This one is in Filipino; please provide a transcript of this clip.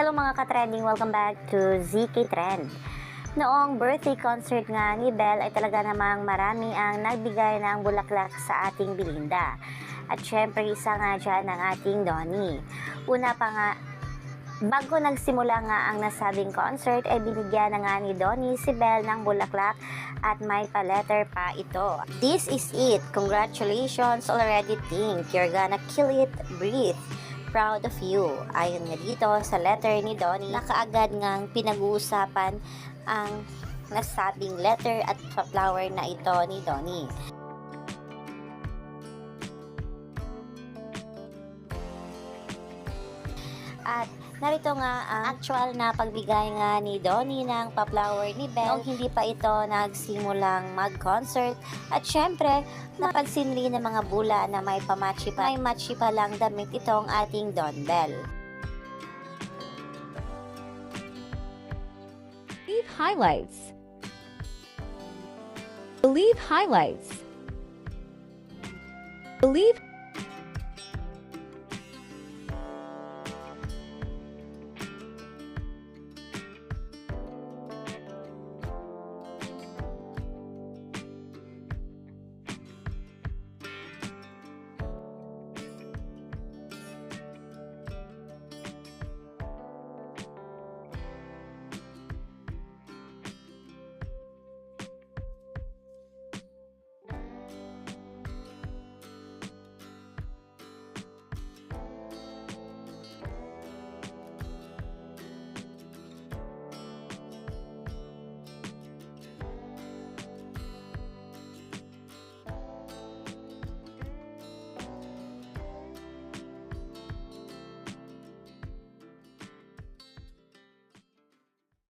Hello mga ka-trending, welcome back to ZK Trend. Noong birthday concert nga ni Belle ay talaga namang marami ang nagbigay ng bulaklak sa ating Belinda. At syempre isa nga dyan ang ating Donnie. Una pa nga, bago nagsimula nga ang nasabing concert ay binigyan na nga ni Donnie si Belle ng bulaklak at may pa-letter pa ito. This is it. Congratulations already think. You're gonna kill it. Breathe proud of you. Ayon nga dito sa letter ni Donnie, nakaagad ngang pinag-uusapan ang nasabing letter at flower na ito ni Donnie. At narito nga ang actual na pagbigay nga ni Donnie ng pa-flower ni Belle noong hindi pa ito nagsimulang mag-concert. At syempre, napansin rin ng mga bula na may pamachi pa, may matchi pa lang damit itong ating Don Bell. Believe highlights. Believe highlights. Believe